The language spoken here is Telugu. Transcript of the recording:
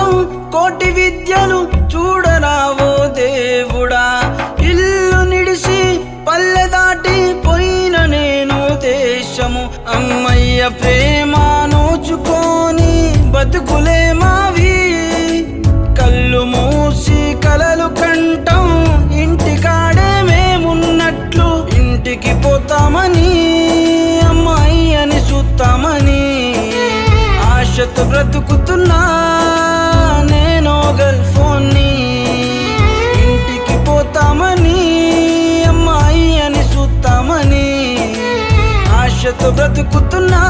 బంధం కోటి విద్యలు చూడరావో దేవుడా. ఇల్లు నిడిసి పల్లె దాటి పోయిన నేను దేశము. అమ్మయ్య ప్రేమ నోచుకొని బతుకులే మావి కళ్ళు మూసి కలలు కంటం ఇంటి కాడే మేమున్నట్లు ఇంటికి పోతామని అమ్మాయి అని చూస్తామని. ఆశతో బ్రతుకుతున్నా. ఆశతో బ్రతుకుతున్నా.